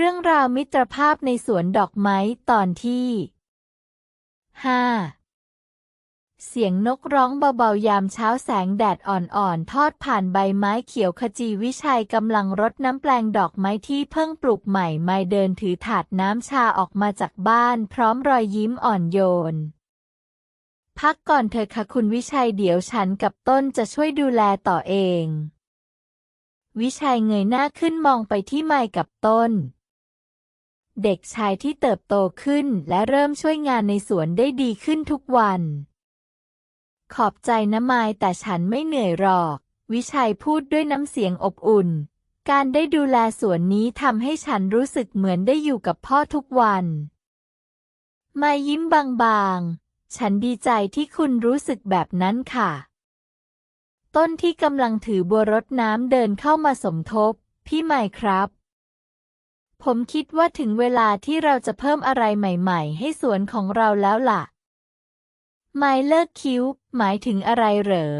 เรื่องราวมิตรภาพในสวนดอกไม้ตอนที่ห้าเสียงนกร้องเบาๆยามเช้าแสงแดดอ่อนๆ ทอดผ่านใบไม้เขียวขจีวิชัยกำลังรดน้ำแปลงดอกไม้ที่เพิ่งปลูกใหม่ไม่เดินถือถาดน้ำชาออกมาจากบ้านพร้อมรอยยิ้มอ่อนโยนพักก่อนเถอะค่ะคุณวิชัยเดี๋ยวฉันกับต้นจะช่วยดูแลต่อเอง วิชัยเงยหน้าขึ้นมองไปที่ไมค์กับต้น เด็กชายที่เติบโตขึ้นและเริ่มช่วยงานในสวนได้ดีขึ้นทุกวัน ขอบใจนะไมค์แต่ฉันไม่เหนื่อยหรอก วิชัยพูดด้วยน้ำเสียงอบอุ่น การได้ดูแลสวนนี้ทำให้ฉันรู้สึกเหมือนได้อยู่กับพ่อทุกวันไมค์ยิ้มบางๆ ฉันดีใจที่คุณรู้สึกแบบนั้นค่ะ ต้นที่กำลังถือบัวรดน้ำเดินเข้ามาสมทบ พี่ใหม่ครับ ผมคิดว่าถึงเวลาที่เราจะเพิ่มอะไรใหม่ๆ ให้สวนของเราแล้วล่ะ ไม่เลิกคิ้ว หมายถึงอะไรเหรอ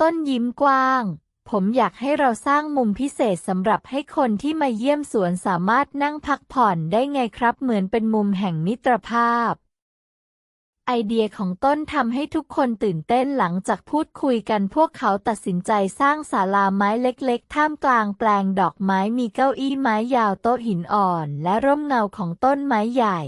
ต้นยิ้มกว้าง ผมอยากให้เราสร้างมุมพิเศษสำหรับให้คนที่มาเยี่ยมสวนสามารถนั่งพักผ่อนได้ไงครับ เหมือนเป็นมุมแห่งมิตรภาพ ไอเดียของต้นทำให้ทุกคนตื่นเต้นหลังจากพูดคุยกันพวกเขาตัดสินใจสร้างศาลาไม้เล็กๆ ท่ามกลางแปลงดอกไม้มีเก้าอี้ไม้ยาวโต๊ะหินอ่อน และร่มเงาของต้นไม้ใหญ่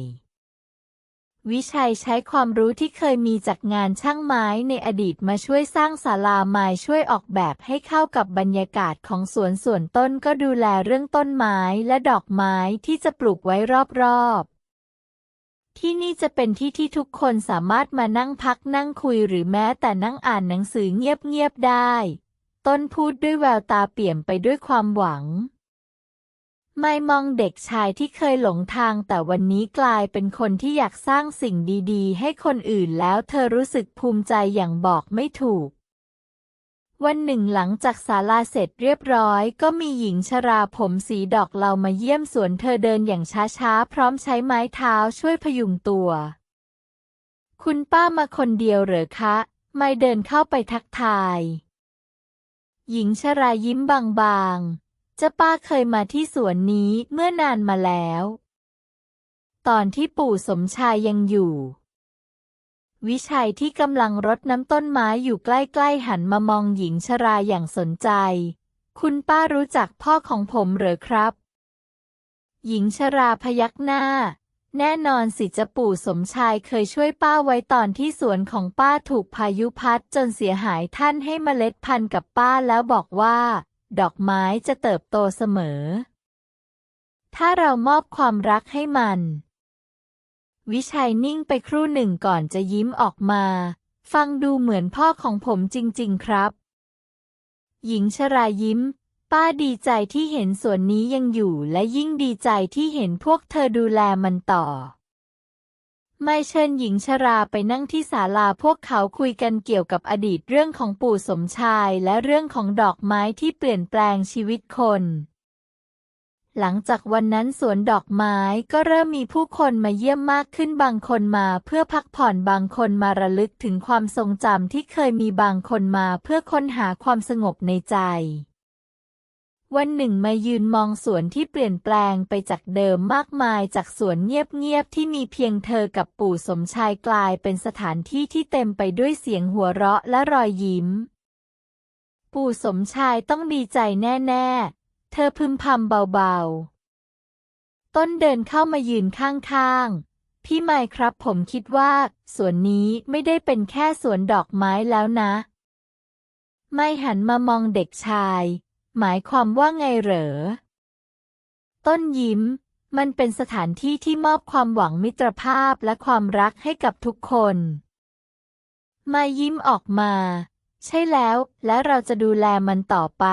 วิชัยใช้ความรู้ที่เคยมีจากงานช่างไม้ในอดีตมาช่วยสร้างศาลาไม้ช่วยออกแบบให้เข้ากับบรรยากาศของสวนส่วนต้นก็ดูแลเรื่องต้นไม้และดอกไม้ที่จะปลูกไว้รอบๆ ที่นี่จะเป็นที่ที่ทุกคนสามารถมานั่งพักนั่งคุยหรือแม้แต่นั่งอ่านหนังสือเงียบๆได้ ต้นพูดด้วยแววตาเปี่ยมไปด้วยความหวัง ไม่มองเด็กชายที่เคยหลงทางแต่วันนี้กลายเป็นคนที่อยากสร้างสิ่งดีๆ ให้คนอื่นแล้วเธอรู้สึกภูมิใจอย่างบอกไม่ถูก วันหนึ่งหลังจากศาลาเสร็จเรียบร้อย ก็มีหญิงชราผมสีดอกเหลามาเยี่ยมสวนเธอเดินอย่างช้าๆ พร้อมใช้ไม้เท้าช่วยพยุงตัว คุณป้ามาคนเดียวเหรอคะ ไม่เดินเข้าไปทักทาย หญิงชรายิ้มบางๆจ้าป้าเคยมาที่สวนนี้เมื่อนานมาแล้ว ตอนที่ปู่สมชายยังอยู่ วิชัยที่กำลังรดน้ำต้นไม้อยู่ใกล้ๆหันมามองหญิงชราอย่างสนใจ คุณป้ารู้จักพ่อของผมหรือครับ หญิงชราพยักหน้า แน่นอนสิจะปู่สมชายเคยช่วยป้าไว้ตอนที่สวนของป้าถูกพายุพัดจนเสียหายท่านให้เมล็ดพันธุ์กับป้าแล้วบอกว่า ดอกไม้จะเติบโตเสมอ ถ้าเรามอบความรักให้มัน วิชัยนิ่งไปครู่หนึ่งก่อนจะยิ้มออกมา ฟังดูเหมือนพ่อของผมจริง ๆ ครับ หญิงชรายิ้ม ป้าดีใจที่เห็นสวนนี้ยังอยู่และยิ่งดีใจที่เห็นพวกเธอดูแลมันต่อ ไม่เชิญหญิงชราไปนั่งที่ศาลาพวกเขาคุยกันเกี่ยวกับอดีตเรื่องของปู่สมชายและเรื่องของดอกไม้ที่เปลี่ยนแปลงชีวิตคน หลังจากวันนั้นสวนดอกไม้ก็เริ่มมีผู้คนมาเยี่ยมมากขึ้นบางคนมาเพื่อพักผ่อนบางคนมาระลึกถึงความทรงจำที่เคยมีบางคนมาเพื่อค้นหาความสงบในใจ วันหนึ่งมายืนมองสวนที่เปลี่ยนแปลงไปจากเดิมมากมายจากสวนเงียบๆที่มีเพียงเธอกับปู่สมชายกลายเป็นสถานที่ที่เต็มไปด้วยเสียงหัวเราะและรอยยิ้ม ปู่สมชายต้องดีใจแน่ ๆ เธอพึมพำเบาๆ ต้นเดินเข้ามายืนข้างๆ พี่ไมค์ครับผมคิดว่า สวนนี้ไม่ได้เป็นแค่สวนดอกไม้แล้วนะ ไม่หันมามองเด็กชาย หมายความว่าไงเหรอ ต้นยิ้ม มันเป็นสถานที่ที่มอบความหวังมิตรภาพและความรักให้กับทุกคนมายิ้มออกมา ใช่แล้ว และเราจะดูแลมันต่อไป